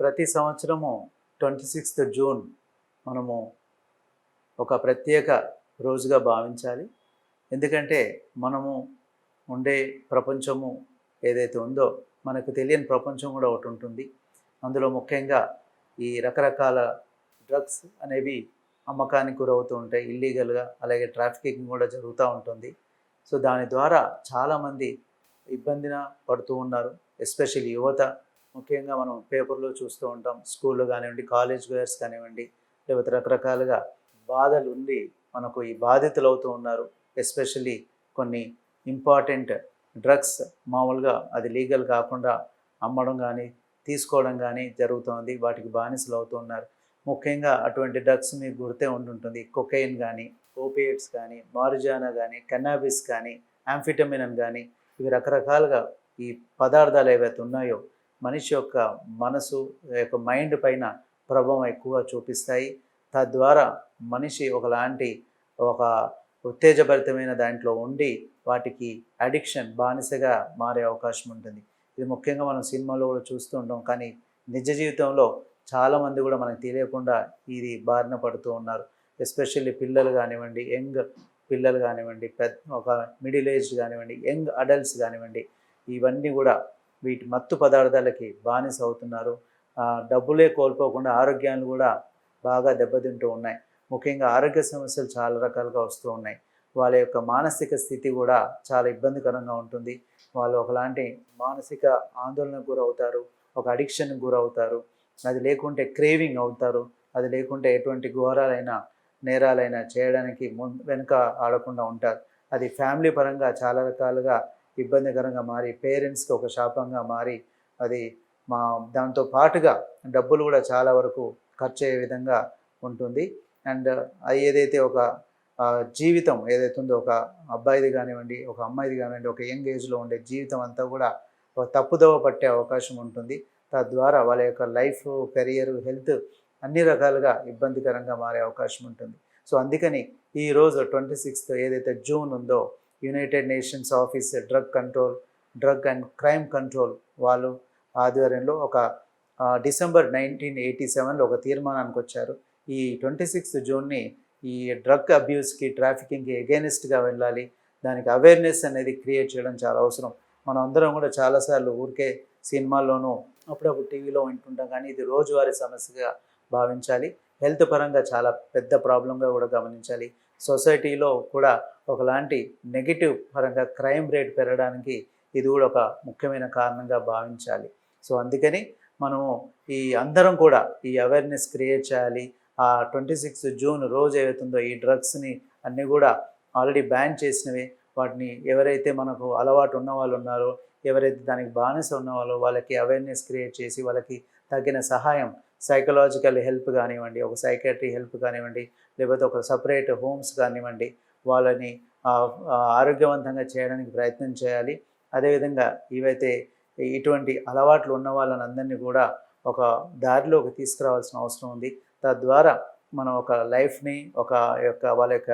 ప్రతి సంవత్సరము twenty sixth June మనము ఒక ప్రత్యేక రోజుగా భావించాలి. ఎందుకంటే మనము ఉండే ప్రపంచము ఏదైతే ఉందో మనకు తెలియని ప్రపంచం కూడా ఒకటి ఉంటుంది. అందులో ముఖ్యంగా ఈ రకరకాల డ్రగ్స్ అనేవి అమ్మకానికి గురవుతూ ఉంటాయి. ఇల్లీగల్గా అలాగే ట్రాఫికింగ్ కూడా జరుగుతూ ఉంటుంది. సో దాని ద్వారా చాలామంది ఇబ్బందిన పడుతూ ఉన్నారు. ఎస్పెషల్లీ యువత ముఖ్యంగా మనం పేపర్లో చూస్తూ ఉంటాం. స్కూల్లో కానివ్వండి కాలేజ్ గోయర్స్ కానివ్వండి లేకపోతే రకరకాలుగా బాధలు ఉండి మనకు ఈ బాధితులు అవుతూ ఉన్నారు. ఎస్పెషల్లీ కొన్ని ఇంపార్టెంట్ డ్రగ్స్ మామూలుగా అది లీగల్ కాకుండా అమ్మడం కానీ తీసుకోవడం కానీ జరుగుతోంది. వాటికి బానిసలు అవుతూ ఉన్నారు. ముఖ్యంగా అటువంటి డ్రగ్స్ మీకు గుర్తే ఉంటుంటుంది కొకైన్ కానీ ఓపియట్స్ కానీ మారుజానా కానీ కన్నాబిస్ కానీ యాంఫిటమిన్ కానీ ఇవి రకరకాలుగా ఈ పదార్థాలు ఏవైతే ఉన్నాయో మనిషి యొక్క మనసు యొక్క మైండ్ పైన ప్రభావం ఎక్కువగా చూపిస్తాయి. తద్వారా మనిషి ఒకలాంటి ఒక ఉత్తేజభరితమైన దాంట్లో ఉండి వాటికి అడిక్షన్ బానిసగా మారే అవకాశం ఉంటుంది. ఇది ముఖ్యంగా మనం సినిమాలో కూడా చూస్తూ ఉంటాం. కానీ నిజ జీవితంలో చాలామంది కూడా మనకు తెలియకుండా ఇది బారిన పడుతూ ఉన్నారు. ఎస్పెషల్లీ పిల్లలు కానివ్వండి యంగ్ పిల్లలు కానివ్వండి పెద్ద ఒక మిడిల్ ఏజ్ కానివ్వండి యంగ్ అడల్ట్స్ కానివ్వండి ఇవన్నీ కూడా వీటి మత్తు పదార్థాలకి బానిస అవుతున్నారు. డబ్బులే కోల్పోకుండా ఆరోగ్యాలు కూడా బాగా దెబ్బతింటూ ఉన్నాయి. ముఖ్యంగా ఆరోగ్య సమస్యలు చాలా రకాలుగా వస్తూ ఉన్నాయి. వాళ్ళ యొక్క మానసిక స్థితి కూడా చాలా ఇబ్బందికరంగా ఉంటుంది. వాళ్ళు ఒకలాంటి మానసిక ఆందోళనకు గురవుతారు ఒక అడిక్షన్కి గురవుతారు. అది లేకుంటే క్రేవింగ్ అవుతారు. అది లేకుంటే ఎటువంటి ఘోరాలైనా నేరాలైనా చేయడానికి ముందు వెనుక ఆడకుండా ఉంటారు. అది ఫ్యామిలీ పరంగా చాలా రకాలుగా ఇబ్బందికరంగా మారి పేరెంట్స్కి ఒక శాపంగా మారి అది మా దాంతో పాటుగా డబ్బులు కూడా చాలా వరకు ఖర్చు అయ్యే విధంగా ఉంటుంది. అండ్ అది ఏదైతే ఒక జీవితం ఏదైతే ఉందో ఒక అబ్బాయిది కానివ్వండి ఒక అమ్మాయిది కానివ్వండి ఒక యంగ్ ఏజ్లో ఉండే జీవితం అంతా కూడా ఒక తప్పుదోవ పట్టే అవకాశం ఉంటుంది. తద్వారా వాళ్ళ యొక్క లైఫ్ కెరియర్ హెల్త్ అన్ని రకాలుగా ఇబ్బందికరంగా మారే అవకాశం ఉంటుంది. సో అందుకని ఈరోజు ట్వంటీ సిక్స్త్ ఏదైతే జూన్ ఉందో United Nations office drug control drug and crime control వాళ్ళు ఆధ్వర్యంలో ఒక డిసెంబర్ నైన్టీన్ ఎయిటీ సెవెన్లో ఒక తీర్మానానికి వచ్చారు. ఈ ట్వంటీ సిక్స్త్ జూన్ని ఈ డ్రగ్ అబ్యూస్కి ట్రాఫికింగ్కి ఎగెనిస్ట్గా వెళ్ళాలి. దానికి అవేర్నెస్ అనేది క్రియేట్ చేయడం చాలా అవసరం. మనం అందరం కూడా చాలాసార్లు ఊరికే సినిమాల్లోనూ అప్పుడప్పుడు టీవీలో వింటుంటాం. కానీ ఇది రోజువారీ సమస్యగా భావించాలి. హెల్త్ పరంగా చాలా పెద్ద ప్రాబ్లంగా కూడా గమనించాలి. సొసైటీలో కూడా ఒకలాంటి నెగిటివ్ పరంగా క్రైమ్ రేట్ పెరగడానికి ఇది కూడా ఒక ముఖ్యమైన కారణంగా భావించాలి. సో అందుకని మనము ఈ అందరం కూడా ఈ అవేర్నెస్ క్రియేట్ చేయాలి. ఆ ట్వంటీ సిక్స్ జూన్ రోజు ఏదైతుందో ఈ డ్రగ్స్ని అన్నీ కూడా ఆల్రెడీ బ్యాన్ చేసినవి. వాటిని ఎవరైతే మనకు అలవాటు ఉన్న వాళ్ళు ఉన్నారో ఎవరైతే దానికి బానిస ఉన్న వాళ్ళో వాళ్ళకి అవేర్నెస్ క్రియేట్ చేసి వాళ్ళకి తగిన సహాయం సైకలాజికల్ హెల్ప్ కానివ్వండి ఒక సైకాట్రీ హెల్ప్ కానివ్వండి లేకపోతే ఒక సపరేట్ హోమ్స్ కానివ్వండి వాళ్ళని ఆరోగ్యవంతంగా చేయడానికి ప్రయత్నం చేయాలి. అదేవిధంగా ఇవైతే ఇటువంటి అలవాట్లు ఉన్న వాళ్ళని అందరినీ కూడా ఒక దారిలోకి తీసుకురావాల్సిన అవసరం ఉంది. తద్వారా మనం ఒక లైఫ్ని ఒక యొక్క వాళ్ళ యొక్క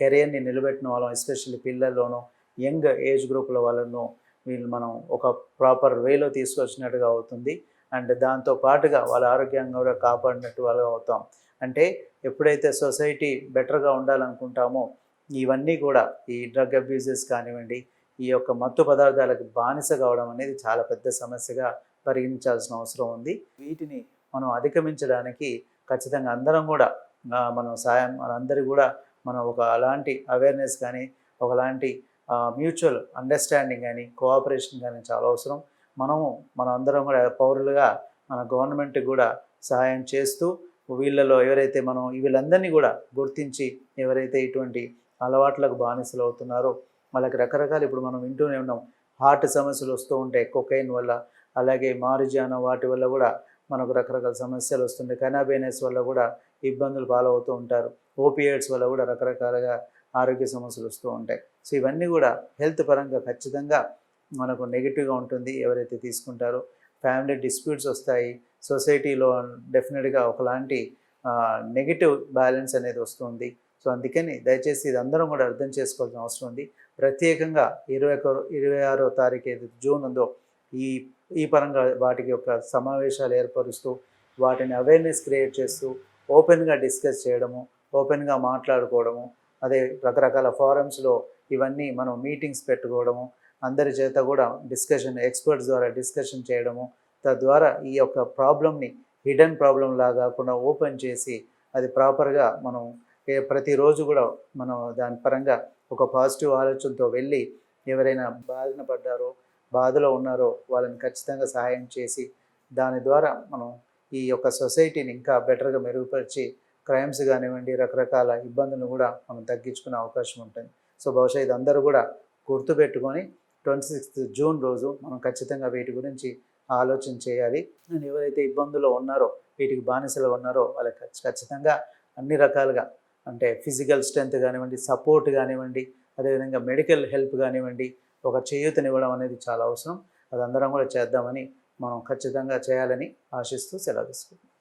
కెరియర్ని నిలబెట్టిన వాళ్ళం ఎస్పెషల్లీ పిల్లల్లోనూ యంగ్ ఏజ్ గ్రూపుల వాళ్ళను వీళ్ళు మనం ఒక ప్రాపర్ వేలో తీసుకొచ్చినట్టుగా అవుతుంది. అండ్ దాంతో పాటుగా వాళ్ళ ఆరోగ్యంగా కూడా కాపాడినట్టు వాళ్ళు అవుతాం. అంటే ఎప్పుడైతే సొసైటీ బెటర్గా ఉండాలనుకుంటామో ఇవన్నీ కూడా ఈ డ్రగ్ అబ్యూజెస్ కానివ్వండి ఈ యొక్క మత్తు పదార్థాలకు బానిస కావడం అనేది చాలా పెద్ద సమస్యగా పరిగణించాల్సిన అవసరం ఉంది. వీటిని మనం అధిగమించడానికి ఖచ్చితంగా అందరం కూడా మనం సాయం మనందరి కూడా మనం ఒక అలాంటి అవేర్నెస్ కానీ ఒకలాంటి మ్యూచువల్ అండర్స్టాండింగ్ కానీ కోఆపరేషన్ కానీ చాలా అవసరం. మనము మన అందరం కూడా పౌరులుగా మన గవర్నమెంట్ కూడా సహాయం చేస్తూ వీళ్ళలో ఎవరైతే మనం వీళ్ళందరినీ కూడా గుర్తించి ఎవరైతే ఇటువంటి అలవాట్లకు బానిసలు అవుతున్నారో వాళ్ళకి రకరకాల ఇప్పుడు మనం వింటూనే ఉన్నాం. హార్ట్ సమస్యలు వస్తూ ఉంటాయి. కొకైన్ వల్ల అలాగే మారుజాన వాటి వల్ల కూడా మనకు రకరకాల సమస్యలు వస్తుంటాయి. కనాబేనస్ వల్ల కూడా ఇబ్బందులు పాలవుతూ ఉంటారు. ఓపిఎడ్స్ వల్ల కూడా రకరకాలుగా ఆరోగ్య సమస్యలు వస్తూ ఉంటాయి. సో ఇవన్నీ కూడా హెల్త్ పరంగా ఖచ్చితంగా మనకు నెగిటివ్గా ఉంటుంది ఎవరైతే తీసుకుంటారో. ఫ్యామిలీ డిస్ప్యూట్స్ వస్తాయి. సొసైటీలో డెఫినెట్గా ఒకలాంటి నెగిటివ్ బ్యాలెన్స్ అనేది వస్తుంది. సో అందుకని దయచేసి ఇది అందరం కూడా అర్థం చేసుకోవాల్సిన అవసరం ఉంది. ప్రత్యేకంగా ఇరవై ఒక ఇరవై ఆరో తారీఖు ఏదైతే జూన్ ఉందో ఈ ఈ పరంగా వాటికి ఒక సమావేశాలు ఏర్పరుస్తూ వాటిని అవేర్నెస్ క్రియేట్ చేస్తూ ఓపెన్గా డిస్కస్ చేయడము ఓపెన్గా మాట్లాడుకోవడము అదే రకరకాల ఫారమ్స్లో ఇవన్నీ మనం మీటింగ్స్ పెట్టుకోవడము అందరి చేత కూడా డిస్కషన్ ఎక్స్పర్ట్స్ ద్వారా డిస్కషన్ చేయడము తద్వారా ఈ యొక్క ప్రాబ్లమ్ని హిడెన్ ప్రాబ్లం లాగా కాకుండా ఓపెన్ చేసి అది ప్రాపర్గా మనం ఏ ప్రతిరోజు కూడా మనం దాని పరంగా ఒక పాజిటివ్ ఆలోచనతో వెళ్ళి ఎవరైనా బాధన పడ్డారో బాధలో ఉన్నారో వాళ్ళని ఖచ్చితంగా సహాయం చేసి దాని ద్వారా మనం ఈ యొక్క సొసైటీని ఇంకా బెటర్గా మెరుగుపరిచి క్రైమ్స్ కానివ్వండి రకరకాల ఇబ్బందులను కూడా మనం తగ్గించుకునే అవకాశం ఉంటుంది. సో బహుశా ఇది అందరూ కూడా గుర్తుపెట్టుకొని ట్వంటీ సిక్స్త్ జూన్ రోజు మనం ఖచ్చితంగా వీటి గురించి ఆలోచన చేయాలి. అండ్ ఎవరైతే ఇబ్బందులు ఉన్నారో వీటికి బానిసలు ఉన్నారో వాళ్ళకి ఖచ్చితంగా అన్ని రకాలుగా అంటే ఫిజికల్ స్ట్రెంత్ కానివ్వండి సపోర్ట్ కానివ్వండి అదేవిధంగా మెడికల్ హెల్ప్ కానివ్వండి ఒక చేయూతనివ్వడం అనేది చాలా అవసరం. అది అందరం కూడా చేద్దామని మనం ఖచ్చితంగా చేయాలని ఆశిస్తూ సెలవు తీసుకుంటాం